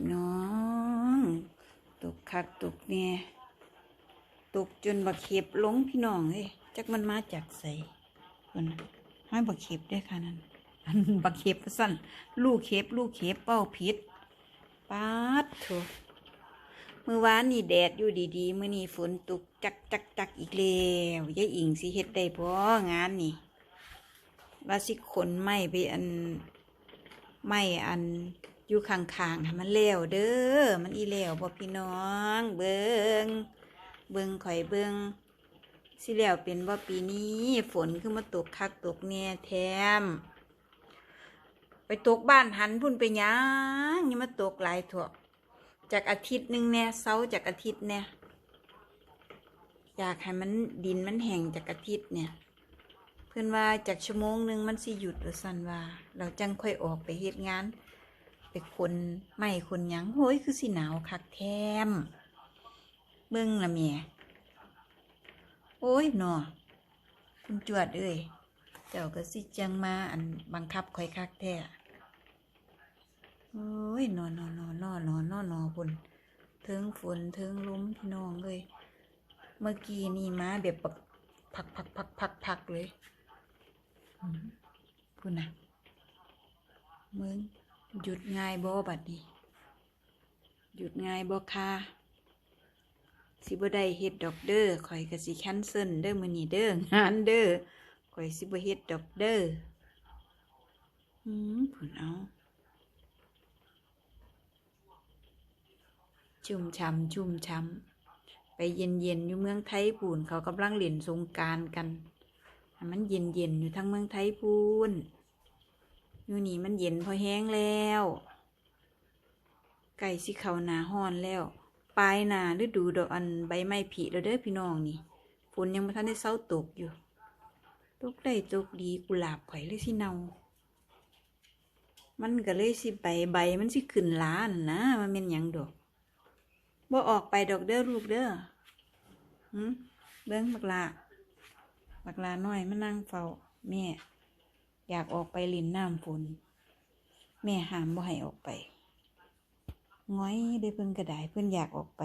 พี่น้อง ตกคักตกเนี่ยตกจนบักเข็บลงพี่น้องเอ้ยจักมันมาจากใส่คนน่ะให้บักเข็บได้ค่ะนั่นอันบักเข็บสั้นลูกเข็บลูกเข็บเป้าพิษปาดโถเมื่อวานนี่แดดอยู่ดีๆ มื่อนี้ฝนตกจักจักจักอีกแล้วยายอิงสิเฮ็ดได้พองานนี่ ว่าสิขนไม้ไปอันไม่อัน อยู่ข้างๆให้มันแล้วเด้อ มันอีแล้วบ่พี่น้อง เบิงเบิงข่อยเบิงสิแล้วเป็นบ่ปีนี้ฝนคือมาตกคักตกแน่แถม ไปตกบ้านหันพุ่นไปยังยังมาตกหลายถั่วจากอาทิตย์หนึ่งแน่เสาจากอาทิตย์เนี่ยอยากให้มันดินมันแห้งจากอาทิตย์เนี่ย เพื่อนว่าจากชั่วโมงหนึ่งมันสิหยุดว่าสันว่า เราจังค่อยออกไปเฮ็ดงาน คนไม่คนยังโห้ยคือสิหนาวคักแทมเบิ่งละเมียโอ้ยหนอคุณจวดเอ้ยเจ้าก็สิจังมาอันบังคับคอยคักแท้โอ้ยนอนอนอนอนอนอนอพุ่นเทงฝนเทงลมพี่น้องเลย เมื่อกี้นี่มาแบบปักพักพักพักพักเลยอืมพูดนะมึง หยุดง่ายบ่บัดนี้ หยุดง่ายบ่ค่ะสิบ่ได้เฮ็ดดอกเด้อข่อยก็สิแคนเซิลเด้อมื้อนี้เด้องานเด้อข่อยสิบ่เฮ็ดดอกเด้ออืมพุ่นเอาชุ่มช่ำชุ่มช่ำไปเย็นๆอยู่เมืองไทยปุ่นเขากำลังเล่นสงการกัน มันเย็นเย็นอยู่ทั้งเมืองไทยพูน อยู่นี่มันเย็นพอแห้งแล้วไก่สิเขาหนาห้อนแล้ว ปลายหนาฤดูดอกอันใบไม้ผลิแล้วเด้อพี่น้องนี่ฝนยังไม่ทันได้เศร้าตกอยู่ ตกได้ตกดีกุหลาบข่อยเลยสิเนา มันก็เลยสิใบใบมันสิขึ้นล้านนะมันเป็นยังดอกบ่ออกไปดอกเด้อลูกเด้อหืมเบิ้งบักลาบักลาน้อยมานั่งเฝ้าแม่ อยากออกไปลินน้ำฝนแม่ห้ามบ่ให้ออกไปง้อยได้เพิ่นกระไดเพิ่นอยากออกไป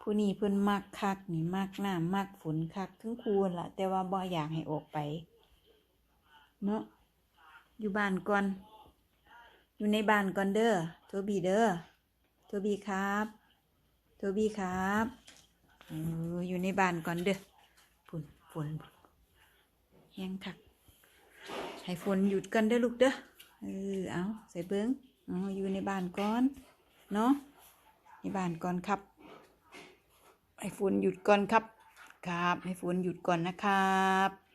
ผู้นี้เพิ่นมักคักนี่มักน้ำมักฝนคักถึงควรละแต่ว่าบ่อยากให้ออกไป เนาะอยู่บ้านก่อน อยู่ในบ้านก่อนเด้อโทบีเด้อโทบีครับโทบีครับเอออยู่ในบ้านก่อนเด้อฝนฝนแห้งคัก ให้ฝนหยุดกันเด้อลูกเด้อเออเอาใส่เบิ้งเออยู่ในบ้านก่อนเนาะในบ้านก่อนครับ ให้ฝนหยุดก่อนครับ ครับ ให้ฝนหยุดก่อนนะครับ